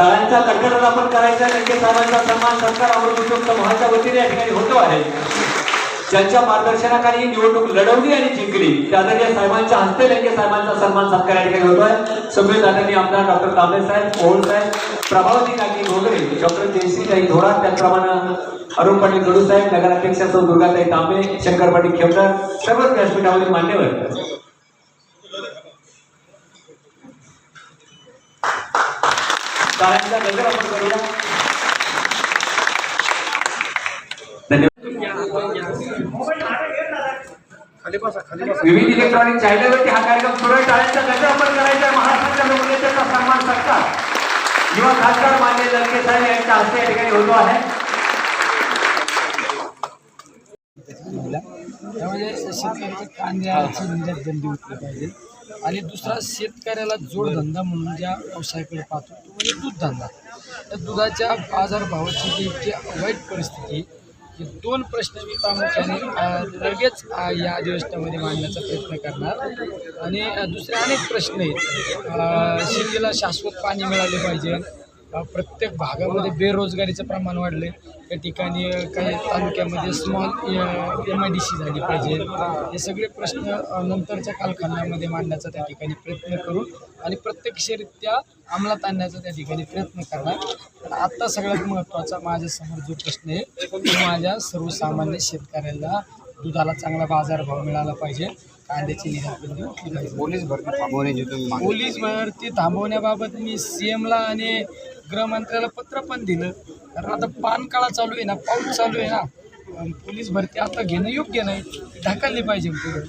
टाळ्यांचा कडकडाट आपण करायचा लंके साहेबांचा सन्मान सत्कार अमृत समाजाच्या वतीने या ठिकाणी होतो आहे. ज्यांच्या मार्गदर्शनाखाली ही निवडणूक लढवली आणि जिंकली त्या आदरणीय साहेबांच्या हस्ते लंके साहेबांचा सन्मान सत्कार या ठिकाणी आहे. सगळे आदरणीय आमदार डॉक्टर कांबळे साहेब ओळ साहेब प्रभावती काकी घोगरे डॉक्टर जयश्रीताई थोरात त्याचप्रमाणे अरुण पाटील गडू साहेब नगराध्यक्ष सौ दुर्गाताई तांबे शंकर पाटील खेवकर सर्वच व्यासपीठावरील मान्यवर. टाळ्यांचा गजर आपण करूया. विविध इलेक्ट्रॉनिक चॅनलवरती हा कार्यक्रम सुरू आहे. टाळ्यांचा गजर आपण करायचा आहे. महाराष्ट्राच्या लोकनेत्याचा सन्मान सत्कार युवा खासदार मान्य लंके साहेब यांच्या हस्ते या ठिकाणी होतो आहे. त्यामध्ये शेतकऱ्याच्या कांद्याची निर्यात बंदी उठली पाहिजे. आणि दुसरा शेतकऱ्याला जोडधंदा म्हणून ज्या व्यवसायाकडे पाहतो तो म्हणजे दूध धंदा. त्या दुधाच्या बाजारभावाची जी इतकी वाईट परिस्थिती हे दोन प्रश्न मी प्रामुख्याने लगेच या अधिवेशनामध्ये मांडण्याचा प्रयत्न करणार. आणि दुसरे अनेक प्रश्न आहेत. शेतीला शाश्वत पाणी मिळाले पाहिजे. प्रत्येक भागामध्ये बेरोजगारीचं प्रमाण वाढले त्या ठिकाणी काही तालुक्यामध्ये small M I D C झाली पाहिजे. हे सगळे प्रश्न नंतरच्या कालखंडामध्ये मांडण्याचा त्या ठिकाणी प्रयत्न करू आणि प्रत्यक्षरित्या अंमलात आणण्याचा त्या ठिकाणी प्रयत्न करणार. पण आत्ता सगळ्यात महत्त्वाचा माझ्यासमोर जो प्रश्न आहे तो माझ्या सर्वसामान्य शेतकऱ्याला दुधाला चांगला बाजारभाव मिळाला पाहिजे. कांद्याची पाहिजे. पोलीस भरती पोलीस भरती थांबवण्याबाबत मी सीएमला आणि गृहमंत्र्याला पत्र पण दिलं. कारण आता पान काळा चालू आहे ना पाऊस चालू आहे ना पोलीस भरती आता घेणं योग्य नाही. ढकलली पाहिजे पुढे.